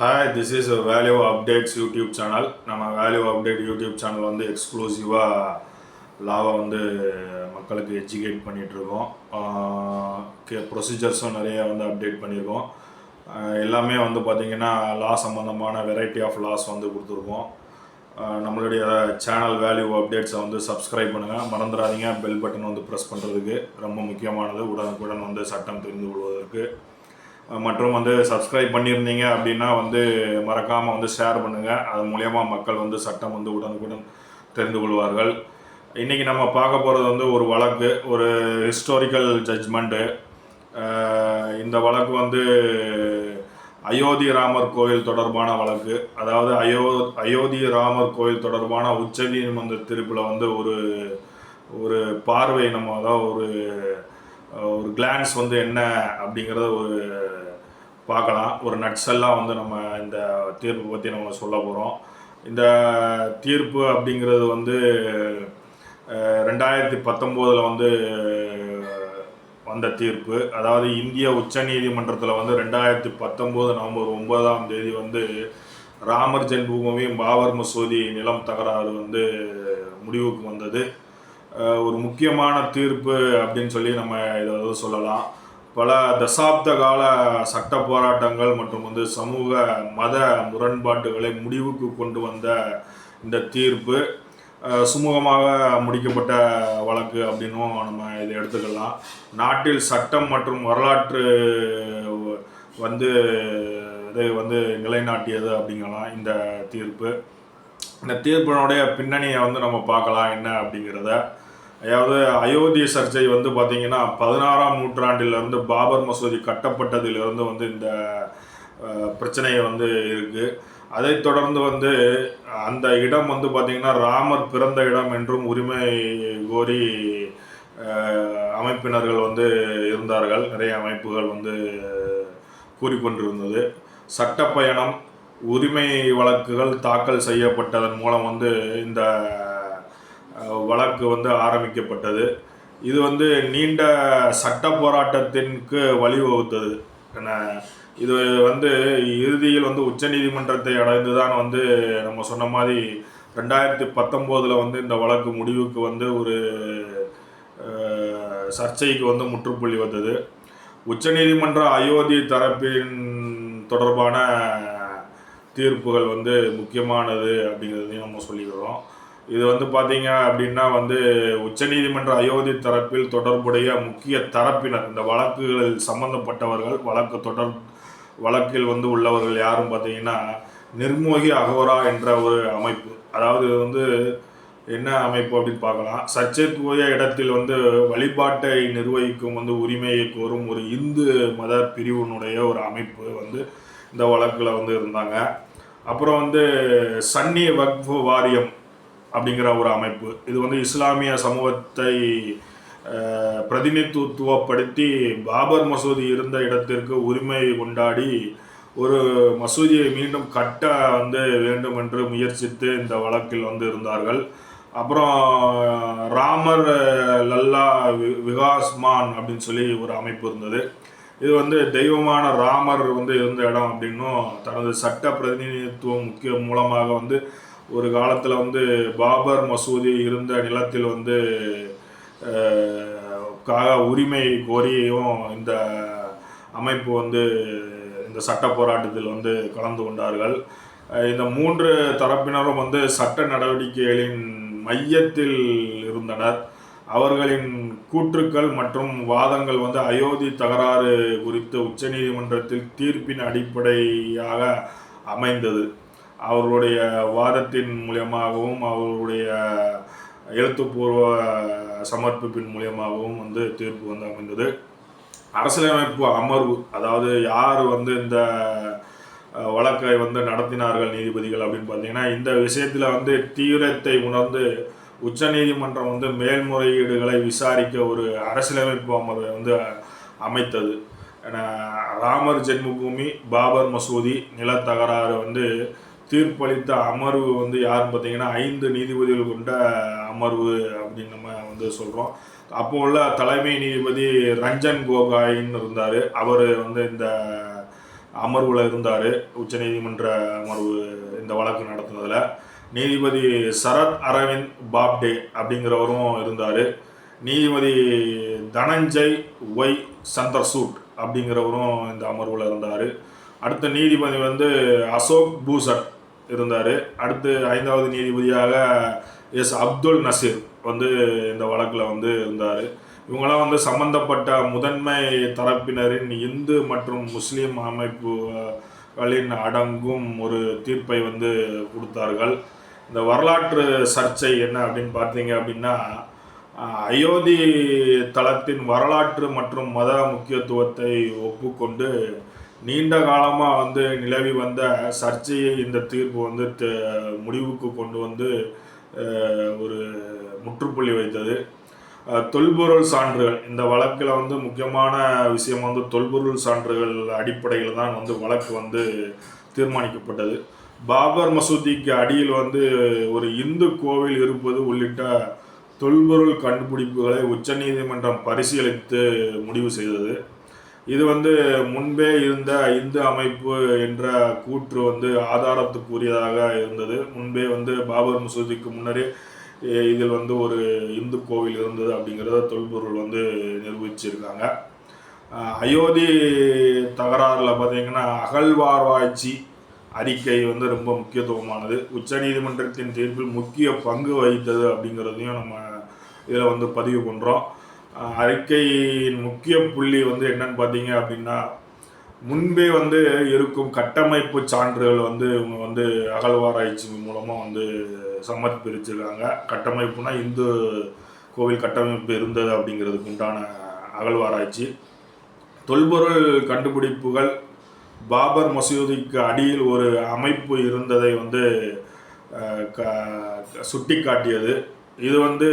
Hi this is value updates YouTube channel நம்ம value update YouTube channel வந்து எக்ஸ்க்ளூசிவாக லாவை வந்து மக்களுக்கு எஜுகேட் பண்ணிகிட்ருக்கோம் ப்ரொசீஜர்ஸும் நிறைய வந்து அப்டேட் பண்ணியிருக்கோம் எல்லாமே வந்து பார்த்திங்கன்னா லா சம்மந்தமான வெரைட்டி ஆஃப் லாஸ் வந்து கொடுத்துருக்கோம். நம்மளுடைய சேனல் வேல்யூ அப்டேட்ஸை வந்து சப்ஸ்கிரைப் பண்ணுங்கள் மறந்துடாதீங்க. பெல் பட்டன் வந்து ப்ரெஸ் பண்ணுறதுக்கு ரொம்ப முக்கியமானது. உடனுக்குடன் வந்து சட்டம் தெரிந்து கொள்வதற்கு மற்றும் வந்து சப்ஸ்கிரைப் பண்ணியிருந்தீங்க அப்படின்னா வந்து மறக்காமல் வந்து ஷேர் பண்ணுங்கள் அது மூலயமா மக்கள் வந்து சட்டம் வந்து உடனுக்குடன் தெரிந்து கொள்வார்கள். இன்றைக்கி நம்ம பார்க்க போகிறது வந்து ஒரு வழக்கு ஒரு ஹிஸ்டாரிக்கல் ஜட்ஜ்மெண்ட்டு இந்த வழக்கு வந்து அயோத்தி ராமர் கோயில் தொடர்பான வழக்கு. அதாவது அயோ அயோத்தி ராமர் கோயில் தொடர்பான உச்சநீதிமன்ற தீர்ப்பில் வந்து ஒரு ஒரு பார்வை நம்ம அதாவது ஒரு ஒரு கிளான்ஸ் வந்து என்ன அப்படிங்கிறத ஒரு பார்க்கலாம். ஒரு நட்ஸெல்லாம் வந்து நம்ம இந்த தீர்ப்பு பற்றி நம்ம சொல்ல போகிறோம் இந்த தீர்ப்பு அப்படிங்கிறது வந்து ரெண்டாயிரத்தி பத்தொம்போதில் வந்து வந்த தீர்ப்பு. அதாவது இந்திய உச்ச நீதிமன்றத்தில் வந்து ரெண்டாயிரத்தி பத்தொம்போது நவம்பர் ஒன்பதாம் தேதி வந்து ராமர் ஜென்மபூமி பாபர் மசூதி நிலம் தகராறு வந்து முடிவுக்கு வந்தது. ஒரு முக்கியமான தீர்ப்பு அப்படின்னு சொல்லி நம்ம இதை வந்து சொல்லலாம். பல தசாப்த கால சட்ட போராட்டங்கள் மற்றும் வந்து சமூக மத முரண்பாட்டுகளை முடிவுக்கு கொண்டு வந்த இந்த தீர்ப்பு சுமூகமாக முடிக்கப்பட்ட வழக்கு அப்படின்னும் நம்ம இதை எடுத்துக்கலாம். நாட்டில் சட்டம் மற்றும் வரலாற்று வந்து இதை வந்து நிலைநாட்டியது அப்படிங்கலாம் இந்த தீர்ப்பு. இந்த தீர்ப்பினுடைய பின்னணியை வந்து நம்ம பார்க்கலாம் என்ன அப்படிங்கிறத. அதாவது அயோத்தி சர்ச்சை வந்து பார்த்திங்கன்னா பதினாறாம் நூற்றாண்டிலிருந்து பாபர் மசூதி கட்டப்பட்டதிலிருந்து வந்து இந்த பிரச்சனையை வந்து இருக்குது அதைத் தொடர்ந்து வந்து அந்த இடம் வந்து பார்த்திங்கன்னா ராமர் பிறந்த இடம் என்றும் உரிமை கோரி அமைப்பினர்கள் வந்து இருந்தார்கள். நிறைய அமைப்புகள் வந்து கூறிக்கொண்டிருந்தது சட்டப்பயணம் உரிமை வழக்குகள் தாக்கல் செய்யப்பட்டதன் மூலம் வந்து இந்த வழக்கு வந்து ஆரம்பிக்கப்பட்டது. இது வந்து நீண்ட சட்ட போராட்டத்திற்கு வழிவகுத்தது. என்ன இது வந்து இறுதியில் வந்து உச்சநீதிமன்றத்தை அடைந்து தான் வந்து நம்ம சொன்ன மாதிரி ரெண்டாயிரத்தி பத்தொம்போதில் வந்து இந்த வழக்கு முடிவுக்கு வந்து ஒரு சர்ச்சைக்கு வந்து முற்றுப்புள்ளி வந்தது. உச்சநீதிமன்ற அயோத்தி தரப்பின் தொடர்பான தீர்ப்புகள் வந்து முக்கியமானது அப்படிங்கிறதையும் நம்ம சொல்லிக்கிறோம். இது வந்து பார்த்தீங்க அப்படின்னா வந்து உச்சநீதிமன்ற அயோத்தி தரப்பில் தொடர்புடைய முக்கிய தரப்பினர் இந்த வழக்குகளில் சம்பந்தப்பட்டவர்கள் வழக்கு தொடர் வழக்கில் வந்து உள்ளவர்கள் யாரும் பார்த்தீங்கன்னா நிர்மோகி அகோரா என்ற ஒரு அமைப்பு. அதாவது இது வந்து என்ன அமைப்பு அப்படின்னு பார்க்கலாம். சர்ச்சைக்குரிய இடத்தில் வந்து வழிபாட்டை நிர்வகிக்கும் வந்து உரிமையை கோரும் ஒரு இந்து மத பிரிவினுடைய ஒரு அமைப்பு வந்து இந்த வழக்கில் வந்து இருந்தாங்க. அப்புறம் வந்து சன்னி வக்ஃபு வாரியம் அப்படிங்கிற ஒரு அமைப்பு. இது வந்து இஸ்லாமிய சமூகத்தை பிரதிநிதித்துவப்படுத்தி பாபர் மசூதி இருந்த இடத்திற்கு உரிமை கொண்டாடி ஒரு மசூதியை மீண்டும் கட்ட வந்து வேண்டும் என்று முயற்சித்து இந்த வழக்கில் வந்து இருந்தார்கள். அப்புறம் ராமர் லல்லா வி- விகாஸ்மான் அப்படின்னு சொல்லி ஒரு அமைப்பு இருந்தது. இது வந்து தெய்வமான ராமர் வந்து இருந்த இடம் அப்படின்னும் தனது சட்ட பிரதிநிதித்துவம் முக்கிய மூலமாக வந்து ஒரு காலத்தில் வந்து பாபர் மசூதி இருந்த நிலத்தில் வந்து காக உரிமை கோரியும் இந்த அமைப்பு வந்து இந்த சட்ட போராட்டத்தில் வந்து கலந்து கொண்டார்கள். இந்த மூன்று தரப்பினரும் வந்து சட்ட நடவடிக்கைகளின் மையத்தில் இருந்தனர். அவர்களின் கூற்றுக்கள் மற்றும் வாதங்கள் வந்து அயோத்தி தகராறு குறித்து உச்சநீதிமன்றத்தில் தீர்ப்பின் அடிப்படையாக அமைந்தது. அவர்களுடைய வாதத்தின் மூலியமாகவும் அவர்களுடைய எழுத்துப்பூர்வ சமர்ப்பிப்பின் மூலியமாகவும் வந்து தீர்ப்பு வந்து அமைந்தது அரசியலமைப்பு அமர்வு அதாவது யார் வந்து இந்த வழக்கை வந்து நடத்தினார்கள் நீதிபதிகள் அப்படின்னு பார்த்தீங்கன்னா இந்த விஷயத்தில் வந்து தீவிரத்தை உணர்ந்து உச்சநீதிமன்றம் வந்து மேல்முறையீடுகளை விசாரிக்க ஒரு அரசியலமைப்பு அமர்வை வந்து அமைத்தது. ஏன்னா, ராமர் ஜென்மபூமி பாபர் மசூதி நிலத்தகராறு வந்து தீர்ப்பளித்த அமர்வு வந்து யாருன்னு பார்த்தீங்கன்னா ஐந்து நீதிபதிகள் கொண்ட அமர்வு அப்படின்னு நம்ம வந்து சொல்கிறோம் அப்போ உள்ள தலைமை நீதிபதி ரஞ்சன் கோகாயின்னு இருந்தார். அவர் வந்து இந்த அமர்வில் இருந்தார். உச்சநீதிமன்ற அமர்வு இந்த வழக்கு நடத்துனதில். நீதிபதி சரத் அரவிந்த் பாப்டே அப்படிங்கிறவரும் இருந்தார். நீதிபதி தனஞ்சய் ஒய் சந்திரசூட் அப்படிங்கிறவரும் இந்த அமர்வில் இருந்தார். அடுத்த நீதிபதி வந்து அசோக் பூசட் இருந்தார். அடுத்து ஐந்தாவது நீதிபதியாக எஸ் அப்துல் நசீர் வந்து இந்த வழக்கில் வந்து இருந்தார். இவங்களாம் வந்து சம்பந்தப்பட்ட முதன்மை தரப்பினரின் இந்து மற்றும் முஸ்லீம் அமைப்புகளின் அடங்கும் ஒரு தீர்ப்பை வந்து கொடுத்தார்கள். இந்த வரலாற்று சர்ச்சை என்ன அப்படின்னு பார்த்தீங்க அப்படின்னா அயோத்தி தளத்தின் வரலாற்று மற்றும் மத முக்கியத்துவத்தை ஒப்புக்கொண்டு நீண்ட காலமாக வந்து நிலவி வந்த சர்ச்சையை இந்த தீர்ப்பு வந்து முடிவுக்கு கொண்டு வந்து ஒரு முற்றுப்புள்ளி வைத்தது. தொல்பொருள் சான்றுகள். இந்த வழக்கில் வந்து முக்கியமான விஷயம் வந்து தொல்பொருள் சான்றுகள் அடிப்படையில் தான் வந்து வழக்கு வந்து தீர்மானிக்கப்பட்டது. பாபர் மசூதிக்கு அடியில் வந்து ஒரு இந்து கோவில் இருப்பது உள்ளிட்ட தொல்பொருள் கண்டுபிடிப்புகளை உச்சநீதிமன்றம் பரிசீலித்து முடிவு செய்தது. இது வந்து முன்பே இருந்த இந்து அமைப்பு என்ற கூற்று வந்து ஆதாரத்துக்குரியதாக இருந்தது. முன்பே வந்து பாபர் மசூதிக்கு முன்னரே இதில் வந்து ஒரு இந்து கோவில் இருந்தது அப்படிங்கிறத தொல்பொருள் வந்து நிரூபிச்சிருக்காங்க. அயோத்தி தகராறில் பார்த்தீங்கன்னா அகழ்வாராய்ச்சி அறிக்கை வந்து ரொம்ப முக்கியத்துவமானது. உச்சநீதிமன்றத்தின் தீர்ப்பில் முக்கிய பங்கு வகித்தது அப்படிங்கிறதையும் நம்ம இதில் வந்து பதிவு பண்ணுறோம் அறிக்கையின் முக்கிய புள்ளி வந்து என்னன்னு பார்த்தீங்க அப்படின்னா முன்பே வந்து இருக்கும் கட்டமைப்பு சான்றுகள் வந்து இவங்க வந்து அகழ்வாராய்ச்சி மூலமாக வந்து சமர்ப்பிச்சிருக்காங்க. கட்டமைப்புனா இந்து கோவில் கட்டமைப்பு இருந்தது அப்படிங்கிறதுக்கு உண்டான அகழ்வாராய்ச்சி. தொல்பொருள் கண்டுபிடிப்புகள் பாபர் மசூதிக்கு அடியில் ஒரு அமைப்பு இருந்ததை வந்து க சுட்டி சுட்டிக்காட்டியது. இது வந்து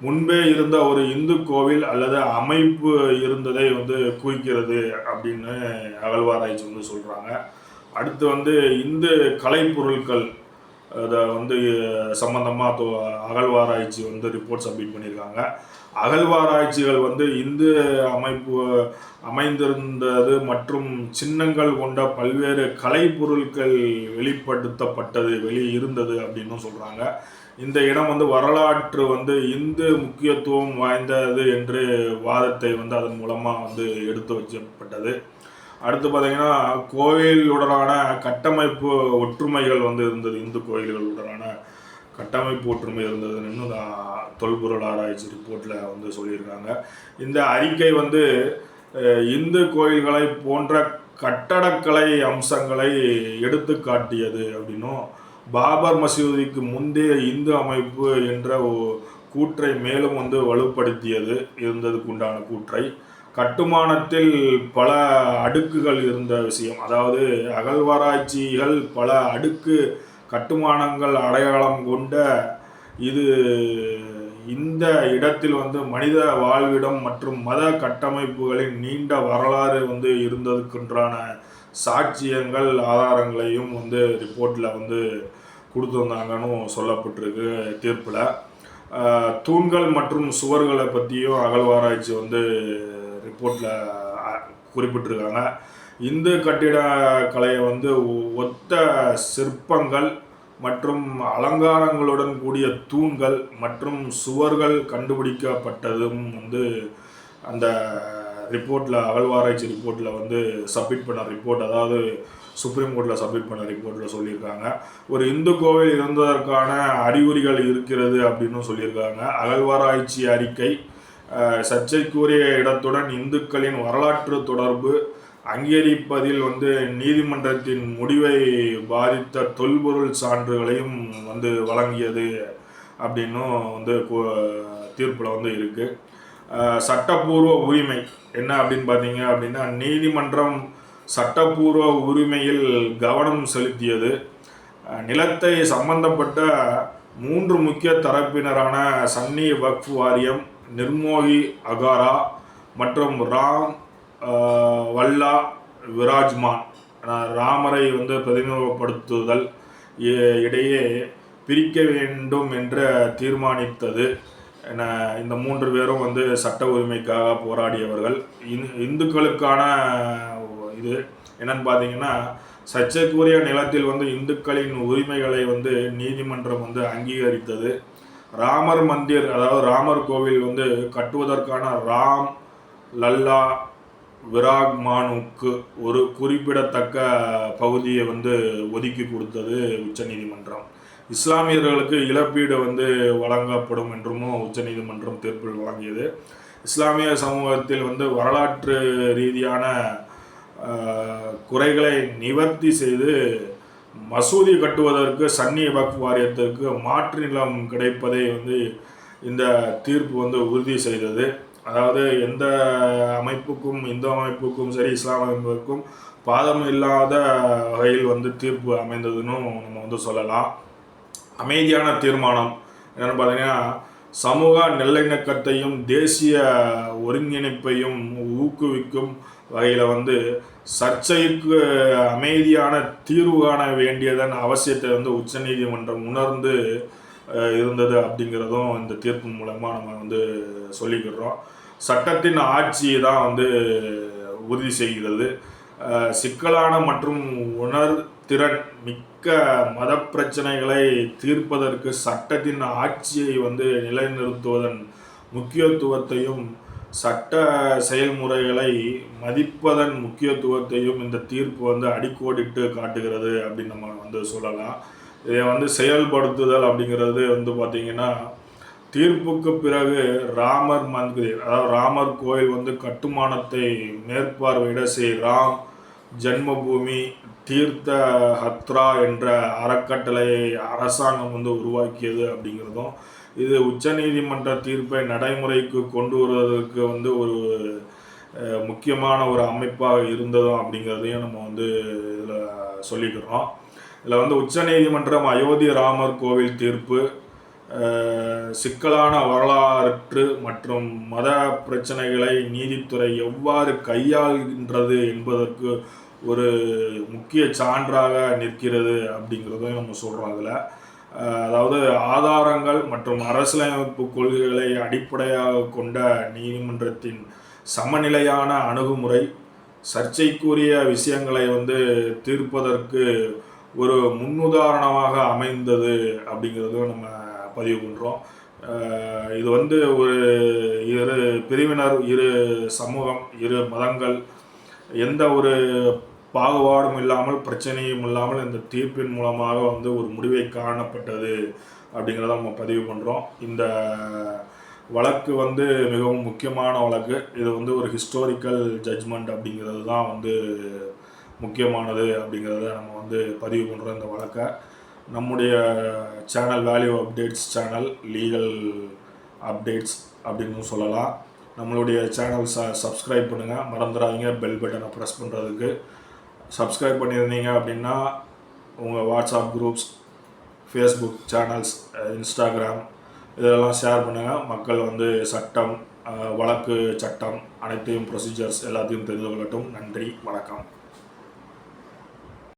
முன்பே இருந்த ஒரு இந்து கோவில் அல்லது அமைப்பு இருந்ததை வந்து குவிக்கிறது அப்படின்னு அகழ்வாராய்ச்சி வந்து சொல்கிறாங்க அடுத்து வந்து இந்து கலைப்பொருட்கள் அதை வந்து சம்பந்தமாக அகழ்வாராய்ச்சி வந்து ரிப்போர்ட் சப்மிட் பண்ணியிருக்காங்க. அகழ்வாராய்ச்சிகள் வந்து இந்து அமைப்பு அமைந்திருந்தது மற்றும் சின்னங்கள் கொண்ட பல்வேறு கலைப்பொருட்கள் வெளிப்படுத்தப்பட்டது வெளியே இருந்தது அப்படின்னும் சொல்கிறாங்க இந்த இடம் வந்து வரலாற்று வந்து இந்து முக்கியத்துவம் வாய்ந்தது என்று வாதத்தை வந்து அதன் மூலமாக வந்து எடுத்து வச்சப்பட்டது. அடுத்து பார்த்தீங்கன்னா கோயிலுடனான கட்டமைப்பு ஒற்றுமைகள் வந்து இருந்தது. இந்து கோயில்களுடனான கட்டமைப்பு ஒற்றுமை இருந்ததுன்னு இன்னும் தான் தொல்பொருள் ஆராய்ச்சி ரிப்போர்ட்டில் வந்து சொல்லியிருக்காங்க. இந்த அறிக்கை வந்து இந்து கோயில்களை போன்ற கட்டடக்கலை அம்சங்களை எடுத்து காட்டியது அப்படின்னும் பாபர் மசூதிக்கு முந்தைய இந்து அமைப்பு என்ற கூற்றை மேலும் வந்து வலுப்படுத்தியது இருந்ததுக்கு உண்டான கூற்றை. கட்டுமானத்தில் பல அடுக்குகள் இருந்த விஷயம். அதாவது அகழ்வாராய்ச்சிகள் பல அடுக்கு கட்டுமானங்கள் அடையாளம் கொண்ட இது இந்த இடத்தில் வந்து மனித வாழ்விடம் மற்றும் மத கட்டமைப்புகளின் நீண்ட வரலாறு வந்து இருந்ததுக்குன்றான சாட்சியங்கள் ஆதாரங்களையும் வந்து ரிப்போர்ட்டில் வந்து கொடுத்துருந்தாங்கன்னு சொல்லப்பட்டிருக்கு தீர்ப்பில். தூண்கள் மற்றும் சுவர்களை பற்றியும் அகழ்வாராய்ச்சி வந்து ரிப்போர்ட்டில் குறிப்பிட்டிருக்காங்க. இந்து கட்டிடக்கலையை வந்து ஒத்த சிற்பங்கள் மற்றும் அலங்காரங்களுடன் கூடிய தூண்கள் மற்றும் சுவர்கள் கண்டுபிடிக்கப்பட்டதும் வந்து அந்த ரிப்போர்ட்டில் அகழ்வாராய்ச்சி ரிப்போர்ட்டில் வந்து சப்மிட் பண்ண ரிப்போர்ட் அதாவது சுப்ரீம் கோர்ட்டில் சப்மிட் பண்ண ரிப்போர்ட்டில் சொல்லியிருக்காங்க. ஒரு இந்து கோவில் இருந்ததற்கான அறிகுறிகள் இருக்கிறது அப்படின்னு சொல்லியிருக்காங்க. அகழ்வாராய்ச்சி அறிக்கை சர்ச்சைக்குரிய இடத்துடன் இந்துக்களின் வரலாற்று தொடர்பு அங்கீகரிப்பதில் வந்து நீதிமன்றத்தின் முடிவை பாதித்த தொல்பொருள் சான்றுகளையும் வந்து வழங்கியது அப்படின்னும் வந்து தீர்ப்பில் வந்து இருக்குது சட்டப்பூர்வ உரிமை. என்ன அப்படின்னு பார்த்தீங்க அப்படின்னா நீதிமன்றம் சட்டப்பூர்வ உரிமையில் கவனம் செலுத்தியது. நிலத்தை சம்பந்தப்பட்ட மூன்று முக்கிய தரப்பினரான சன்னி வக்ஃப் வாரியம் நிர்மோகி அகாரா மற்றும் ராம் வல்லா விராஜ்மான். ராமரை வந்து பிரதிநிதிப்படுத்துதல் இடையே பிரிக்க வேண்டும் என்று தீர்மானித்தது. என இந்த மூன்று பேரும் வந்து சட்ட உரிமைக்காக போராடியவர்கள். இந்- இந்துக்களுக்கான இது என்னன்னு பார்த்தீங்கன்னா சர்ச்சைக்குரிய நிலத்தில் வந்து இந்துக்களின் உரிமைகளை வந்து நீதிமன்றம் வந்து அங்கீகரித்தது. ராமர் மந்திர் அதாவது ராமர் கோவில் வந்து கட்டுவதற்கான ராம் லல்லா விராக்மானுக்கு ஒரு குறிப்பிடத்தக்க பகுதியை வந்து ஒதுக்கி கொடுத்தது உச்சநீதிமன்றம். இஸ்லாமியர்களுக்கு இழப்பீடு வந்து வழங்கப்படும் என்றும் உச்சநீதிமன்றம் தீர்ப்பில் வழங்கியது. இஸ்லாமிய சமூகத்தில் வந்து வரலாற்று ரீதியான குறைகளை நிவர்த்தி செய்து மசூதி கட்டுவதற்கு சன்னி வக்ஃப் வாரியத்திற்கு மாற்று நிலம் கிடைப்பதை வந்து இந்த தீர்ப்பு வந்து உறுதி செய்தது. அதாவது எந்த அமைப்புக்கும் இந்து அமைப்புக்கும் சரி இஸ்லாம் அமைப்புக்கும் பாதம் இல்லாத வகையில் வந்து தீர்ப்பு அமைந்ததுன்னு நம்ம வந்து சொல்லலாம். அமைதியான தீர்மானம். என்னென்னு பார்த்தீங்கன்னா சமூக நல்லிணக்கத்தையும் தேசிய ஒருங்கிணைப்பையும் ஊக்குவிக்கும் வகையில் வந்து சர்ச்சைக்கு அமைதியான தீர்வு காண வேண்டியதன் அவசியத்தை வந்து உச்சநீதிமன்றம் உணர்ந்து இருந்தது அப்படிங்கிறதும் இந்த தீர்ப்பு மூலமாக நம்ம வந்து சொல்லிக்கிறோம் சட்டத்தின் ஆட்சியை தான் வந்து உறுதி செய்கிறது. சிக்கலான மற்றும் உணர் திறன் மிக்க மத பிரச்சனைகளை தீர்ப்பதற்கு சட்டத்தின் ஆட்சியை வந்து நிலைநிறுத்துவதன் முக்கியத்துவத்தையும் சட்ட செயல்முறைகளை மதிப்பதன் முக்கியத்துவத்தையும் இந்த தீர்ப்பு வந்து அடிக்கோடிட்டு காட்டுகிறது அப்படின்னு நம்ம வந்து சொல்லலாம். இதை வந்து செயல்படுத்துதல் அப்படிங்கிறது வந்து பார்த்திங்கன்னா தீர்ப்புக்கு பிறகு ராமர் மந்திர் அதாவது ராமர் கோயில் வந்து கட்டுமானத்தை மேற்பார்வையிட ஸ்ரீ ராம் ஜென்மபூமி தீர்த்த ஹத்ரா என்ற அறக்கட்டளையை அரசாங்கம் வந்து உருவாக்கியது அப்படிங்கிறதும் இது உச்சநீதிமன்ற தீர்ப்பை நடைமுறைக்கு கொண்டு வருவதற்கு வந்து ஒரு முக்கியமான ஒரு அமைப்பாக இருந்ததும் அப்படிங்கிறதையும் நம்ம வந்து இதில் சொல்லிக்கிறோம். இதில் வந்து உச்சநீதிமன்றம் அயோத்தி ராமர் கோவில் தீர்ப்பு சிக்கலான வரலாற்று மற்றும் மத பிரச்சனைகளை நீதித்துறை எவ்வாறு கையாள்கின்றது என்பதற்கு ஒரு முக்கிய சான்றாக நிற்கிறது அப்படிங்கிறதையும் நம்ம சொல்கிறோம் அதில். அதாவது ஆதாரங்கள் மற்றும் அரசியலமைப்பு கொள்கைகளை அடிப்படையாக கொண்ட நீதிமன்றத்தின் சமநிலையான அணுகுமுறை சர்ச்சைக்குரிய விஷயங்களை வந்து தீர்ப்பதற்கு ஒரு முன்னுதாரணமாக அமைந்தது அப்படிங்கிறதும் நம்ம பதிவு பண்ணுறோம் இது வந்து ஒரு இரு பிரிவினர் இரு சமூகம் இரு மதங்கள் எந்த ஒரு பாகுபாடும் இல்லாமல் பிரச்சனையும் இல்லாமல் இந்த தீர்ப்பின் மூலமாக வந்து ஒரு முடிவை காணப்பட்டது அப்படிங்கிறத நம்ம பதிவு பண்ணுறோம் இந்த வழக்கு வந்து மிகவும் முக்கியமான வழக்கு. இது வந்து ஒரு ஹிஸ்டாரிக்கல் ஜட்ஜ்மெண்ட் அப்படிங்கிறது தான் வந்து முக்கியமானது அப்படிங்கிறத நம்ம வந்து பதிவு பண்ணுறோம் இந்த வழக்கை. நம்முடைய channel value updates channel legal updates அப்படின்னு சொல்லலாம். நம்மளுடைய சேனல் ச சப்ஸ்கிரைப் பண்ணுங்கள் மறந்துடாதீங்க. பெல் பட்டனை ப்ரெஸ் பண்ணுறதுக்கு சப்ஸ்கிரைப் பண்ணியிருந்தீங்க அப்படின்னா உங்கள் WhatsApp groups Facebook channels Instagram இதெல்லாம் ஷேர் பண்ணுங்கள் மக்கள் வந்து சட்டம் வழக்கு சட்டம் அனைத்தையும் ப்ரொசீஜர்ஸ் எல்லாத்தையும் தெரிந்து கொள்ளட்டும். நன்றி வணக்கம்.